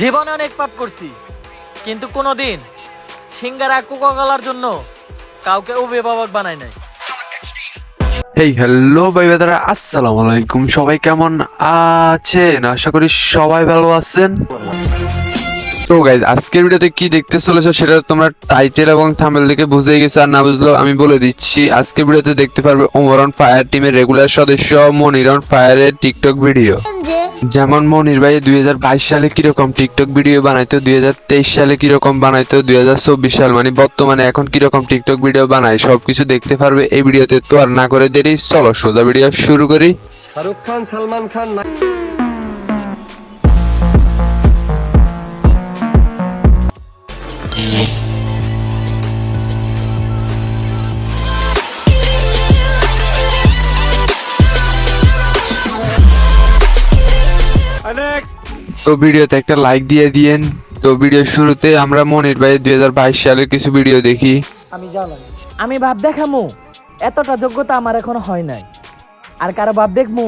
জীবনে অনেক পাপ করছি, কিন্তু কোনোদিন সিঙ্গারা কোকাকলার জন্য কাউকে অভিভাবক বানায় নাই। এই হ্যালো ভাই বেদারা আসসালামু আলাইকুম। সবাই কেমন আছেন? আশা করি সবাই ভালো আছেন। তো গাইজ আজকের ভিডিওতে কি দেখতে চলেছো সেটা তোমরা টাইটেল এবং থামেল দেখে বুঝে গেছো, আর না বুঝলেও আমি বলে দিচ্ছি। আজকের ভিডিওতে দেখতে পারবে ওমর অন ফায়ার টিমের রেগুলার সদস্য মনির অন ফায়ারের টিকটক ভিডিও যেমন মনির ভাই, দুই হাজার বাইশ সালে কীরকম টিকটক ভিডিও বানাইতো, দুই হাজার তেইশ সালে কীরকম বানাইতো, দুই হাজার চব্বিশ সাল মানে বর্তমানে এখন কীরকম টিকটক ভিডিও বানায়, সবকিছু দেখতে পারবে এই ভিডিওতে। তো আর না করে দেরি, চলো সোজা ভিডিও শুরু করি। শাহরুখ খান, সালমান খান তো ভিডিওতে একটা লাইক দিয়ে দিয়েন। তো ভিডিও শুরুতে আমরা মনির ভাই দুই হাজার বাইশ সালের কিছু ভিডিও দেখি। আমি ভাব দেখামু। এতটা যোগ্যতা আমার এখনও হয় নাই। আর কারও ভাব দেখমু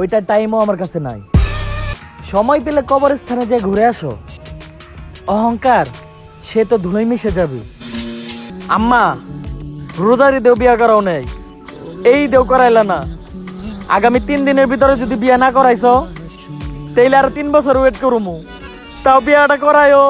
ওইটার টাইমও আমার কাছে নাই। সময় পেলে কবরস্থানে যে ঘুরে আসো। অহংকার সে তো ধুলোই মিশে যাবে। আম্মা রোজারি দেও বিয়া করাও নেই। এই দেও করাইলা না। আগামী তিন দিনের ভিতরে যদি বিয়া না করাইছো তাইলে আর তিন বছর ওয়েট করুমু। তাও বিয়াটা করায়ও।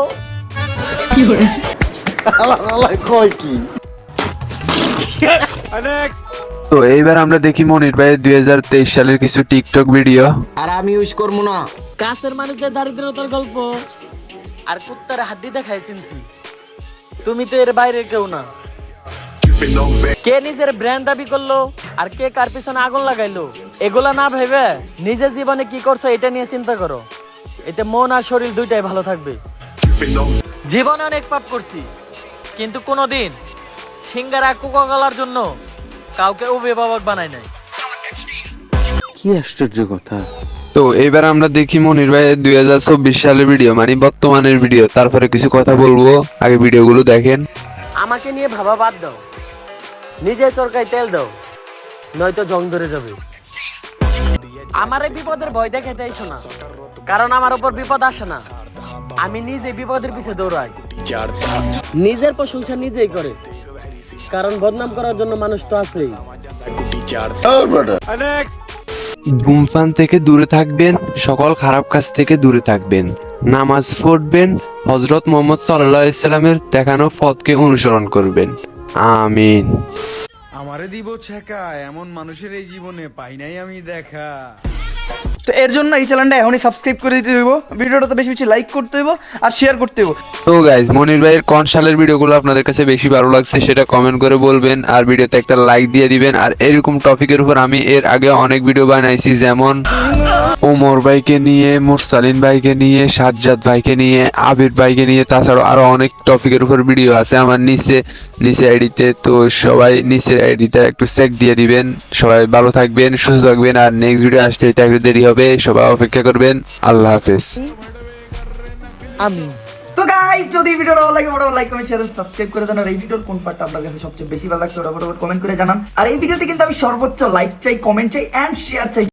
তো এইবার আমরা দেখি মনির ভাই দুই হাজার তেইশ সালের কিছু টিকটক ভিডিও। আর আমি ইউজ করব না। কাছের মানুষদের দারিদ্রতার গল্প। আর কুত্তার হাড্ডি দেখায় চিনছি তুমি তো এর বাইরে কেউ না। কে নিজের ব্র্যান্ড দাবি করল আর কে কার পিছনে আগুন লাগাইলো? এগুলা না ভেবে নিজের জীবনে কি করছ এটা নিয়ে চিন্তা করো। এতে মন আর শরীর দুইটাই ভালো থাকবে। জীবনে অনেক পাপ করছি কিন্তু কোনোদিন সিঙ্গারা কোকাকলার জন্য কাউকে অভিভাবক বানাই নাই। কি আশ্চর্য কথা। তো এবার আমরা দেখি মনির ভাই দুই হাজার চব্বিশ সালের ভিডিও মানে বর্তমানের ভিডিও। তারপরে কিছু কথা বলব আগে ভিডিওগুলো দেখেন। আমাকে নিয়ে ভাবা বাদ দাও। নিজে চরকায় তেল দাও নয়তো জং ধরে যাবে। আমার বিপদের ভয় দেখাতে আইসো না কারণ আমার উপর বিপদ আসে না। আমি নিজে বিপদের পিছে দৌড়াই। নিজের প্রশংসা নিজেই করে। কারণ বদনাম করার জন্য মানুষ তো আছেই। ধূমপান থেকে দূরে থাকবেন, সকল খারাপ কাজ থেকে দূরে থাকবেন। নামাজ পড়বেন হজরত মোহাম্মদ সাল্লাহ ইসলামের দেখানো পথকে অনুসরণ করবেন। আমিন। আমারে দিব ছেকা এমন মানুষের এই জীবনে পাই নাই আমি দেখা। তো এর জন্য এই চ্যানেলটা এখনই সাবস্ক্রাইব করে দিতে হইব ভিডিওটা তো বেশি বেশি লাইক করতে হইব আর শেয়ার করতে হইব। তো গাইজ মনির ভাইয়ের কোন সালের ভিডিওগুলো আপনাদের কাছে বেশি ভালো লাগছে সেটা কমেন্ট করে বলবেন আর ভিডিওতে একটা লাইক দিয়ে দিবেন। আর এরকম টপিকের উপর আমি এর আগে অনেক ভিডিও বানাইছি যেমন ওমর ভাইকে নিয়ে, মোরসালিন ভাইকে নিয়ে, সাজ্জাদ ভাইকে নিয়ে, আবির ভাইকে নিয়ে, তাছাড়াও আরও অনেক টপিকের উপর ভিডিও আছে আমার নিচে নিচে আইডিতে। তো সবাই নিচের আইডিটা একটু চেক দিয়ে দিবেন। সবাই ভালো থাকবেন, সুস্থ থাকবেন, আর নেক্সট ভিডিও আসতে এটা একটু দেরি হবে, সবাই অপেক্ষা করবেন। আল্লাহ হাফেজ। তো গাই যদি ভিডিওটা ভালো লাগে ওটা লাইক কমেন্ট শেয়ার সাবস্ক্রাইব করে দেন। এই ভিডিওর কোন পার্টটা আপনার কাছে সবচেয়ে বেশি ভালো লাগছে, ওটা ফটোফট কমেন্ট করে জানান। আর এই ভিডিওতে কিন্তু আমি সর্বোচ্চ লাইক চাই কমেন্ট চাই এন্ড শেয়ার চাই।